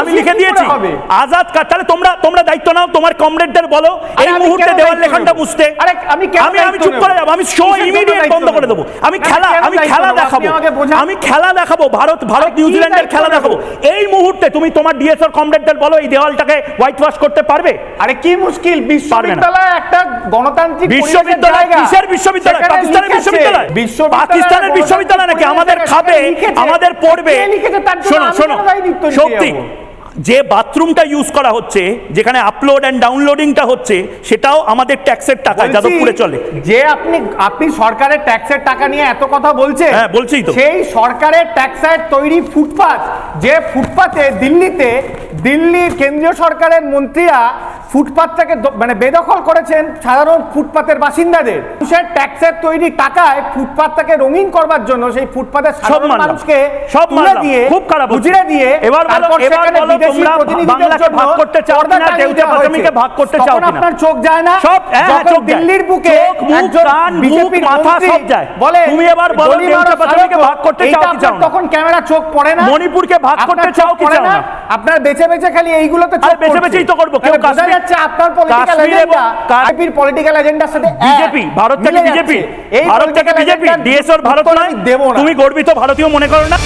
আমি লিখে দিয়েছি। আজাদ তাহলে তোমরা তোমরা দায়িত্ব নাও তোমার কমরেডদের বলো। এই মুহূর্তে দেওয়াল লেখানটা আরে আমি আমি আমি চুপ করে যাব আমি শো ইমিডিয়েট বন্ধ করে? দেবো। আমি খেলা আমি খেলা দেখাবো। আমি খেলা দেখাবো ভারত ভারত নিউজিল্যান্ডের খেলা দেখাবো। এই মুহূর্তে তুমি তোমার ডিএসআর কমরেডদের বলো এই দেওয়ালটাকে হোয়াইট ওয়াশ করতে পারবে? আরে কি মুশকিল? বিশ্ববিদ্যালয় একটা গণতান্ত্রিক বিশ্ববিদ্যালয় কিসের বিশ্ববিদ্যালয়? পাকিস্তানের বিশ্ববিদ্যালয়? বিশ্ববিদ্যালয় পাকিস্তানের বিশ্ববিদ্যালয় নাকি আমাদের খাবে আমাদের পড়বে? শোনো শোনো কেন যে বাথরুমটা ইউজ করা হচ্ছে যেখানে আপলোড এন্ড ডাউনলোডিংটা হচ্ছে সেটাও আমাদের ট্যাক্সের টাকা বলছি, যাদবপুরে চলে যে আপনি আপনি সরকারের ট্যাক্সের টাকা নিয়ে এত কথা বলছেন হ্যাঁ, বলছি তো। সেই সরকারের ট্যাক্সের তৈরি ফুটপাত যে ফুটপাতে দিল্লিতে দিল্লির কেন্দ্রীয় সরকারের মন্ত্রীরা ফুটপাতটাকে দ- মানে বেদখল করেছেন সাধারণ ফুটপাতের বাসিন্দাদের মানুষের ট্যাক্সের তৈরি টাকায় ফুটপাতটাকে রঙিন করবার জন্য সেই সাধারণ মানলাম। মানুষকে সব তুলে দিয়ে খুব খারাপ। গুজরে দিয়ে এবার এবার বলো বিদেশি তোমরা বাংলাকে ভাগ করতে চাও পাঁচামিকে হয়েছে। ভাগ করতে চাও কিনা? আপনার চোখ যায় না সব হ্যাঁ, চোখ দিল্লির বুকে একজন বিজেপির মাথা সব যায়। বলে তুমি এবার বলো সারো, ভাগ করতে চাও কি চাও না? তখন ক্যামেরা চোখ পড়ে না মণিপুরকে ভাগ করতে চাও কি চাও না? আপনার বেছে বেছে খালি এইগুলোতে আরে আর বেছে বেছেই তো করব। কেউ কাশ্মীর- যাচ্ছে আপনার পলিটিক্যাল এজেন্ডা কাশ্মীর পলিটিক্যাল এজেন্ডার সাথে বিজেপি ভারত থেকে বিজেপি। ভারত থেকে বিজেপি ডিএসওর ভারত নয়। দেব দেবো না। তুমি গর্বিত ভারতীয় মনে করো না।